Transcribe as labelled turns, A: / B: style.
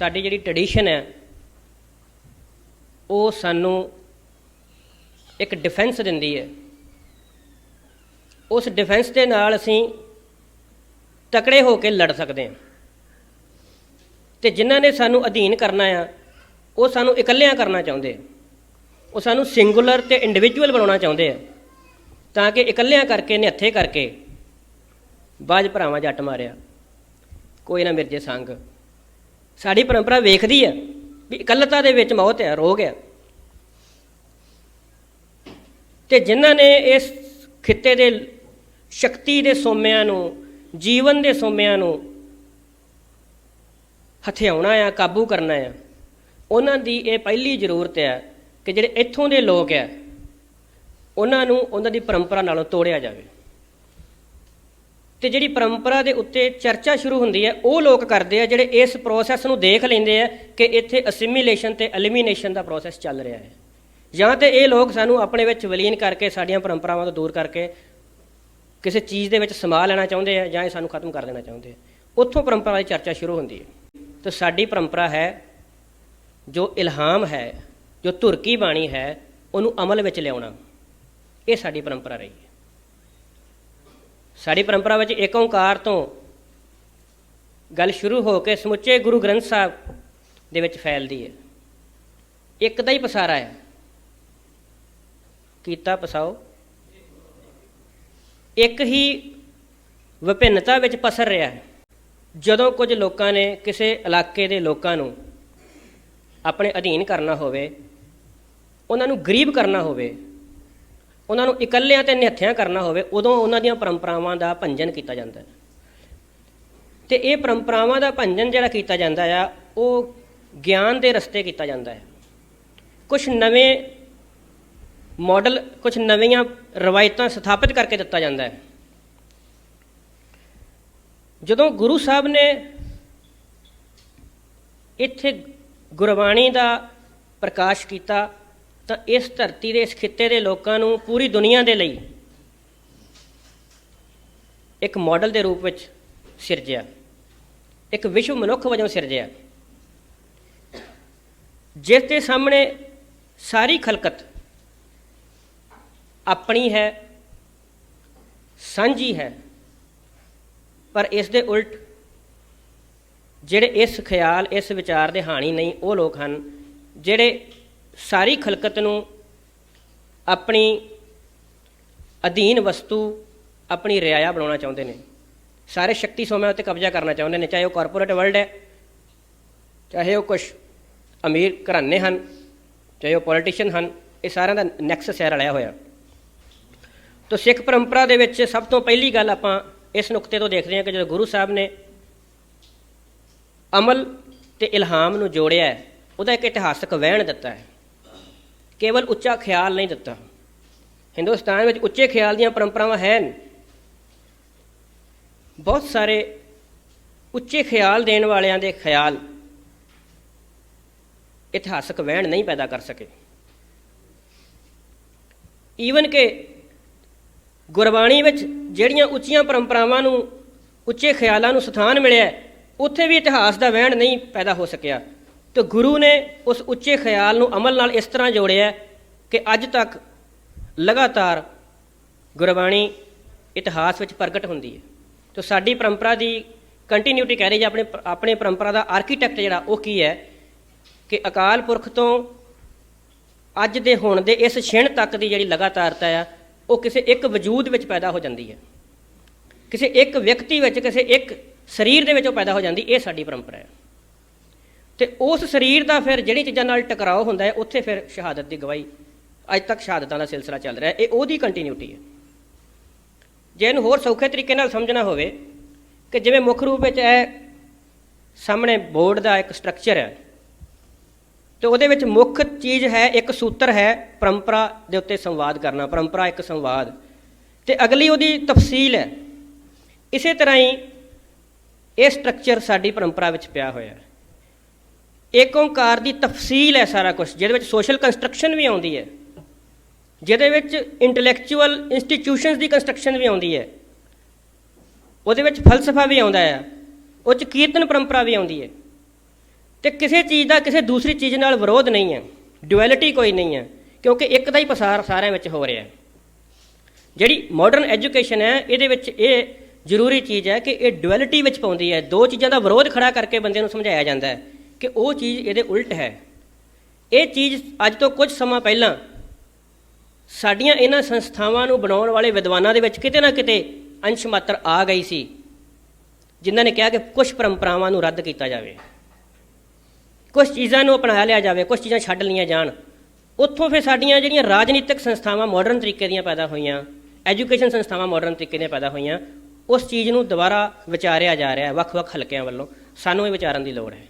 A: ਸਾਡੀ ਜਿਹੜੀ ਟ੍ਰੈਡੀਸ਼ਨ ਹੈ, ਉਹ ਸਾਨੂੰ ਇੱਕ ਡਿਫੈਂਸ ਦਿੰਦੀ ਹੈ। ਉਸ ਡਿਫੈਂਸ ਦੇ ਨਾਲ ਅਸੀਂ ਤਕੜੇ ਹੋ ਕੇ ਲੜ ਸਕਦੇ ਹਾਂ। ਤੇ ਜਿਨ੍ਹਾਂ ਨੇ ਸਾਨੂੰ ਅਧੀਨ ਕਰਨਾ ਆ, ਉਹ ਸਾਨੂੰ ਇਕੱਲਿਆਂ ਕਰਨਾ ਚਾਹੁੰਦੇ ਆ। ਉਹ ਸਾਨੂੰ ਸਿੰਗੂਲਰ ਤੇ ਇੰਡੀਵਿਜੂਅਲ ਬਣਾਉਣਾ ਚਾਹੁੰਦੇ ਆ, ਤਾਂ ਕਿ ਇਕੱਲਿਆਂ ਕਰਕੇ, ਨਿਹੱਥੇ ਕਰਕੇ ਬਾਜ ਭਰਾਵਾਂ ਜੱਟ ਮਾਰਿਆ। ਕੋਈ ਨਾ ਮਿਰਜੇ ਸੰਗ। ਸਾਡੀ ਪਰੰਪਰਾ ਵੇਖਦੀ ਹੈ ਵੀ ਇਕੱਲਤਾ ਦੇ ਵਿੱਚ ਮੌਤ ਹੈ ਰੋਗ ਹੈ ਤੇ ਜਿਨ੍ਹਾਂ ਨੇ ਇਸ ਖਿੱਤੇ ਦੇ ਸ਼ਕਤੀ ਦੇ ਸੋਮਿਆਂ ਨੂੰ, ਜੀਵਨ ਦੇ ਸੋਮਿਆਂ ਨੂੰ ਹਥਿਆਉਣਾ ਆ, ਕਾਬੂ ਕਰਨਾ ਆ, ਉਹਨਾਂ ਦੀ ਇਹ ਪਹਿਲੀ ਜ਼ਰੂਰਤ ਹੈ ਕਿ ਜਿਹੜੇ ਇੱਥੋਂ ਦੇ ਲੋਕ ਆ, ਉਹਨਾਂ ਨੂੰ ਉਹਨਾਂ ਦੀ ਪਰੰਪਰਾ ਨਾਲੋਂ ਤੋੜਿਆ ਜਾਵੇ। ਤੇ ਜਿਹੜੀ ਪਰੰਪਰਾ ਦੇ ਉੱਤੇ ਚਰਚਾ ਸ਼ੁਰੂ ਹੁੰਦੀ ਹੈ, ਉਹ ਲੋਕ ਕਰਦੇ ਆ ਜਿਹੜੇ ਇਸ ਪ੍ਰੋਸੈਸ ਨੂੰ ਦੇਖ ਲੈਂਦੇ ਆ ਕਿ ਇੱਥੇ ਅਸਿਮੀਲੇਸ਼ਨ ਤੇ ਐਲੀਮੀਨੇਸ਼ਨ ਦਾ ਪ੍ਰੋਸੈਸ ਚੱਲ ਰਿਹਾ ਹੈ। ਜਾਂ ਤੇ ਇਹ ਲੋਕ ਸਾਨੂੰ ਆਪਣੇ ਵਿੱਚ ਵਿਲੀਨ ਕਰਕੇ, ਸਾਡੀਆਂ ਪਰੰਪਰਾਵਾਂ ਤੋਂ ਦੂਰ ਕਰਕੇ ਕਿਸੇ ਚੀਜ਼ ਦੇ ਵਿੱਚ ਸਮਾ ਲੈਣਾ ਚਾਹੁੰਦੇ ਆ ਜਾਂ ਇਹ ਸਾਨੂੰ ਖਤਮ ਕਰ ਦੇਣਾ ਚਾਹੁੰਦੇ ਆ। ਉੱਥੋਂ ਪਰੰਪਰਾ ਦੀ ਚਰਚਾ ਸ਼ੁਰੂ ਹੁੰਦੀ ਹੈ। ਤੇ ਸਾਡੀ ਪਰੰਪਰਾ ਹੈ, ਜੋ ਇਲਹਾਮ ਹੈ, ਜੋ ਧੁਰਕੀ ਬਾਣੀ ਹੈ, ਉਹਨੂੰ ਅਮਲ ਵਿੱਚ ਲਿਆਉਣਾ। ਇਹ ਸਾਡੀ ਪਰੰਪਰਾ ਰਹੀ ਹੈ। ਸਾਡੀ ਪਰੰਪਰਾ ਵਿੱਚ ਇੱਕ ਓੰਕਾਰ ਤੋਂ ਗੱਲ ਸ਼ੁਰੂ ਹੋ ਕੇ ਸਮੁੱਚੇ ਗੁਰੂ ਗ੍ਰੰਥ ਸਾਹਿਬ ਦੇ ਵਿੱਚ ਫੈਲਦੀ ਹੈ। ਇੱਕ ਦਾ ਹੀ ਪਸਾਰਾ ਹੈ। ਕੀਤਾ ਪਸਾਓ। ਇੱਕ ਹੀ ਵਿਭਿੰਨਤਾ ਵਿੱਚ ਪਸਰ ਰਿਹਾ ਹੈ। ਜਦੋਂ ਕੁਝ ਲੋਕਾਂ ਨੇ ਕਿਸੇ ਇਲਾਕੇ ਦੇ ਲੋਕਾਂ ਨੂੰ ਆਪਣੇ ਅਧੀਨ ਕਰਨਾ ਹੋਵੇ, ਉਹਨਾਂ ਨੂੰ ਗਰੀਬ ਕਰਨਾ ਹੋਵੇ ਉਹਨਾਂ ਨੂੰ ਇਕੱਲਿਆਂ ਤੇ ਨਿਹੱਥਿਆਂ ਕਰਨਾ ਹੋਵੇ, ਉਦੋਂ ਉਹਨਾਂ ਦੀਆਂ ਪਰੰਪਰਾਵਾਂ ਦਾ ਭੰਜਨ ਕੀਤਾ ਜਾਂਦਾ ਹੈ। ਤੇ ਇਹ ਪਰੰਪਰਾਵਾਂ ਦਾ ਭੰਜਨ ਜਿਹੜਾ ਕੀਤਾ ਜਾਂਦਾ ਆ, ਉਹ ਗਿਆਨ ਦੇ ਰਸਤੇ ਕੀਤਾ ਜਾਂਦਾ ਹੈ। ਕੁਝ ਨਵੇਂ ਮਾਡਲ ਕੁਝ ਨਵੀਆਂ ਰਵਾਇਤਾਂ ਸਥਾਪਿਤ ਕਰਕੇ ਦਿੱਤਾ ਜਾਂਦਾ ਹੈ। ਜਦੋਂ ਗੁਰੂ ਸਾਹਿਬ ਨੇ ਇੱਥੇ ਗੁਰਬਾਣੀ ਦਾ ਪ੍ਰਕਾਸ਼ ਕੀਤਾ ਤਾਂ, ਇਸ ਧਰਤੀ ਦੇ, ਇਸ ਖਿੱਤੇ ਦੇ ਲੋਕਾਂ ਨੂੰ ਪੂਰੀ ਦੁਨੀਆ ਦੇ ਲਈ ਇੱਕ ਮਾਡਲ ਦੇ ਰੂਪ ਵਿੱਚ ਸਿਰਜਿਆ। ਇੱਕ ਵਿਸ਼ਵ ਮਨੁੱਖ ਵਜੋਂ ਸਿਰਜਿਆ। ਜਿਸ ਦੇ ਸਾਹਮਣੇ ਸਾਰੀ ਖਲਕਤ ਆਪਣੀ ਹੈ, ਸਾਂਝੀ ਹੈ, ਪਰ ਇਸ ਦੇ ਉਲਟ ਜਿਹੜੇ ਇਸ ਖਿਆਲ, ਇਸ ਵਿਚਾਰ ਦੇ ਹਾਣੀ ਨਹੀਂ ਉਹ ਲੋਕ ਹਨ ਜਿਹੜੇ ਸਾਰੀ ਖਲਕਤ ਨੂੰ ਆਪਣੀ ਅਧੀਨ ਵਸਤੂ, ਆਪਣੀ ਰਿਆਇਆ ਬਣਾਉਣਾ ਚਾਹੁੰਦੇ ਨੇ। ਸਾਰੇ ਸ਼ਕਤੀ ਸੋਮਿਆਂ ਉੱਤੇ ਕਬਜ਼ਾ ਕਰਨਾ ਚਾਹੁੰਦੇ ਨੇ, ਚਾਹੇ ਉਹ ਕਾਰਪੋਰੇਟ ਵਰਲਡ ਹੈ, ਚਾਹੇ ਉਹ ਕੁਝ ਅਮੀਰ ਘਰਾਣੇ ਹਨ, ਚਾਹੇ ਉਹ ਪੋਲੀਟੀਸ਼ੀਅਨ ਹਨ, ਇਹ ਸਾਰਿਆਂ ਦਾ ਨੈਕਸਸ ਹੈ ਰਲਿਆ ਹੋਇਆ। ਤਾਂ ਸਿੱਖ ਪਰੰਪਰਾ ਦੇ ਵਿੱਚ ਸਭ ਤੋਂ ਪਹਿਲੀ ਗੱਲ ਆਪਾਂ ਇਸ ਨੁਕਤੇ ਤੋਂ ਦੇਖਦੇ ਹਾਂ ਕਿ ਜਦੋਂ ਗੁਰੂ ਸਾਹਿਬ ਨੇ ਅਮਲ ਤੇ ਇਲਹਾਮ ਨੂੰ ਜੋੜਿਆ ਉਹਦਾ ਇੱਕ ਇਤਿਹਾਸਕ ਵਹਿਣ ਦਿੱਤਾ ਹੈ। ਕੇਵਲ ਉੱਚਾ ਖਿਆਲ ਨਹੀਂ ਦਿੱਤਾ। ਹਿੰਦੁਸਤਾਨ ਵਿੱਚ ਉੱਚੇ ਖਿਆਲ ਦੀਆਂ ਪਰੰਪਰਾਵਾਂ ਹਨ। ਬਹੁਤ ਸਾਰੇ ਉੱਚੇ ਖਿਆਲ ਦੇਣ ਵਾਲਿਆਂ ਦੇ ਖਿਆਲ ਇਤਿਹਾਸਕ ਵਹਿਣ ਨਹੀਂ ਪੈਦਾ ਕਰ ਸਕੇ। ਈਵਨ ਕਿ ਗੁਰਬਾਣੀ ਵਿੱਚ ਜਿਹੜੀਆਂ ਉੱਚੀਆਂ ਪਰੰਪਰਾਵਾਂ ਨੂੰ, ਉੱਚੇ ਖਿਆਲਾਂ ਨੂੰ ਸਥਾਨ ਮਿਲਿਆ, ਉੱਥੇ ਵੀ ਇਤਿਹਾਸ ਦਾ ਵਹਿਣ ਨਹੀਂ ਪੈਦਾ ਹੋ ਸਕਿਆ। ਤੇ ਗੁਰੂ ਨੇ ਉਸ ਉੱਚੇ ਖਿਆਲ ਨੂੰ ਅਮਲ ਨਾਲ ਇਸ ਤਰ੍ਹਾਂ ਜੋੜਿਆ ਕਿ ਅੱਜ ਤੱਕ ਲਗਾਤਾਰ ਗੁਰਬਾਣੀ ਇਤਿਹਾਸ ਵਿੱਚ ਪ੍ਰਗਟ ਹੁੰਦੀ ਹੈ। ਤੇ ਸਾਡੀ ਪਰੰਪਰਾ ਦੀ ਕੰਟੀਨਿਊਟੀ ਕਹਿ ਰਹੀ ਹੈ ਆਪਣੇ ਆਪਣੇ ਪਰੰਪਰਾ ਦਾ ਆਰਕੀਟੈਕਟ ਜਿਹੜਾ ਉਹ ਕੀ ਹੈ ਕਿ ਅਕਾਲ ਪੁਰਖ ਤੋਂ ਅੱਜ ਦੇ ਹੁਣ ਦੇ ਇਸ ਛਿਣ ਤੱਕ ਦੀ ਜਿਹੜੀ ਲਗਾਤਾਰਤਾ ਆ, ਉਹ ਕਿਸੇ ਇੱਕ ਵਜੂਦ ਵਿੱਚ ਪੈਦਾ ਹੋ ਜਾਂਦੀ ਹੈ। ਕਿਸੇ ਇੱਕ ਵਿਅਕਤੀ ਵਿੱਚ, ਕਿਸੇ ਇੱਕ ਸਰੀਰ ਦੇ ਵਿੱਚ ਉਹ ਪੈਦਾ ਹੋ ਜਾਂਦੀ, ਇਹ ਸਾਡੀ ਪਰੰਪਰਾ ਹੈ। ਤੇ ਉਸ ਸਰੀਰ ਦਾ ਫਿਰ ਜਿਹੜੀ ਚੀਜ਼ਾਂ ਨਾਲ ਟਕਰਾਓ ਹੁੰਦਾ ਹੈ, ਉੱਥੇ ਫਿਰ ਸ਼ਹਾਦਤ ਦੀ ਗਵਾਹੀ। ਅੱਜ ਤੱਕ ਸ਼ਹਾਦਤਾਂ ਦਾ ਸਿਲਸਿਲਾ ਚੱਲ ਰਿਹਾ ਇਹ ਉਹਦੀ ਕੰਟੀਨਿਊਟੀ ਹੈ। ਜੇ ਇਹਨੂੰ ਹੋਰ ਸੌਖੇ ਤਰੀਕੇ ਨਾਲ ਸਮਝਣਾ ਹੋਵੇ ਕਿ ਜਿਵੇਂ ਮੁੱਖ ਰੂਪ ਵਿੱਚ ਇਹ ਸਾਹਮਣੇ ਬੋਰਡ ਦਾ ਇੱਕ ਸਟਰਕਚਰ ਹੈ, ਤੇ ਉਹਦੇ ਵਿੱਚ ਮੁੱਖ ਚੀਜ਼ ਹੈ, ਇੱਕ ਸੂਤਰ ਹੈ, ਪਰੰਪਰਾ ਦੇ ਉੱਤੇ ਸੰਵਾਦ ਕਰਨਾ, ਪਰੰਪਰਾ ਇੱਕ ਸੰਵਾਦ। ਤੇ ਅਗਲੀ ਉਹਦੀ ਤਫਸੀਲ ਹੈ। ਇਸੇ ਤਰ੍ਹਾਂ ਹੀ ਇਹ ਸਟਰਕਚਰ ਸਾਡੀ ਪਰੰਪਰਾ ਵਿੱਚ ਪਿਆ ਹੋਇਆ ਹੈ। ਏਕ ਓੰਕਾਰ ਦੀ ਤਫਸੀਲ ਹੈ ਸਾਰਾ ਕੁਝ ਜਿਹਦੇ ਵਿੱਚ ਸੋਸ਼ਲ ਕੰਸਟਰਕਸ਼ਨ ਵੀ ਆਉਂਦੀ ਹੈ। ਜਿਹਦੇ ਵਿੱਚ ਇੰਟੈਲੈਕਚੁਅਲ ਇੰਸਟੀਟਿਊਸ਼ਨਸ ਦੀ ਕੰਸਟਰਕਸ਼ਨ ਵੀ ਆਉਂਦੀ ਹੈ। ਉਹਦੇ ਵਿੱਚ ਫਲਸਫਾ ਵੀ ਆਉਂਦਾ ਹੈ। ਉਹ ਚ ਕੀਰਤਨ ਪਰੰਪਰਾ ਵੀ ਆਉਂਦੀ ਹੈ। ਤੇ ਕਿਸੇ ਚੀਜ਼ ਦਾ ਕਿਸੇ ਦੂਸਰੀ ਚੀਜ਼ ਨਾਲ ਵਿਰੋਧ ਨਹੀਂ ਹੈ। ਡੁਐਲਿਟੀ ਕੋਈ ਨਹੀਂ ਹੈ, ਕਿਉਂਕਿ ਇੱਕ ਦਾ ਹੀ ਪਸਾਰ ਸਾਰਿਆਂ ਵਿੱਚ ਹੋ ਰਿਹਾ ਹੈ। ਜਿਹੜੀ ਮਾਡਰਨ ਐਜੂਕੇਸ਼ਨ ਹੈ, ਇਹਦੇ ਵਿੱਚ ਇਹ ਜ਼ਰੂਰੀ ਚੀਜ਼ ਹੈ ਕਿ ਇਹ ਡੁਐਲਿਟੀ ਵਿੱਚ ਪਾਉਂਦੀ ਹੈ। ਦੋ ਚੀਜ਼ਾਂ ਦਾ ਵਿਰੋਧ ਖੜਾ ਕਰਕੇ ਬੰਦੇ ਨੂੰ ਸਮਝਾਇਆ ਜਾਂਦਾ ਹੈ। ਕਿ ਉਹ ਚੀਜ਼ ਇਹਦੇ ਉਲਟ ਹੈ। ਇਹ ਚੀਜ਼ ਅੱਜ ਤੋਂ ਕੁਝ ਸਮਾਂ ਪਹਿਲਾਂ ਸਾਡੀਆਂ ਇਹਨਾਂ ਸੰਸਥਾਵਾਂ ਨੂੰ ਬਣਾਉਣ ਵਾਲੇ ਵਿਦਵਾਨਾਂ ਦੇ ਵਿੱਚ ਕਿਤੇ ਨਾ ਕਿਤੇ ਅੰਸ਼ ਮਾਤਰ ਆ ਗਈ ਸੀ, ਜਿਨ੍ਹਾਂ ਨੇ ਕਿਹਾ ਕਿ ਕੁਝ ਪਰੰਪਰਾਵਾਂ ਨੂੰ ਰੱਦ ਕੀਤਾ ਜਾਵੇ। ਕੁਝ ਚੀਜ਼ਾਂ ਨੂੰ ਅਪਣਾ ਲਿਆ ਜਾਵੇ, ਕੁਝ ਚੀਜ਼ਾਂ ਛੱਡ ਲਈਆਂ ਜਾਣ। ਉੱਥੋਂ ਫਿਰ ਸਾਡੀਆਂ ਜਿਹੜੀਆਂ ਰਾਜਨੀਤਿਕ ਸੰਸਥਾਵਾਂ ਮਾਡਰਨ ਤਰੀਕੇ ਦੀਆਂ ਪੈਦਾ ਹੋਈਆਂ ਐਜੂਕੇਸ਼ਨ ਸੰਸਥਾਵਾਂ ਮਾਡਰਨ ਤਰੀਕੇ ਦੀਆਂ ਪੈਦਾ ਹੋਈਆਂ, ਉਸ ਚੀਜ਼ ਨੂੰ ਦੁਬਾਰਾ ਵਿਚਾਰਿਆ ਜਾ ਰਿਹਾ ਹੈ, ਵੱਖ-ਵੱਖ ਹਲਕਿਆਂ ਵੱਲੋਂ। ਸਾਨੂੰ ਇਹ ਵਿਚਾਰਨ ਦੀ ਲੋੜ ਹੈ।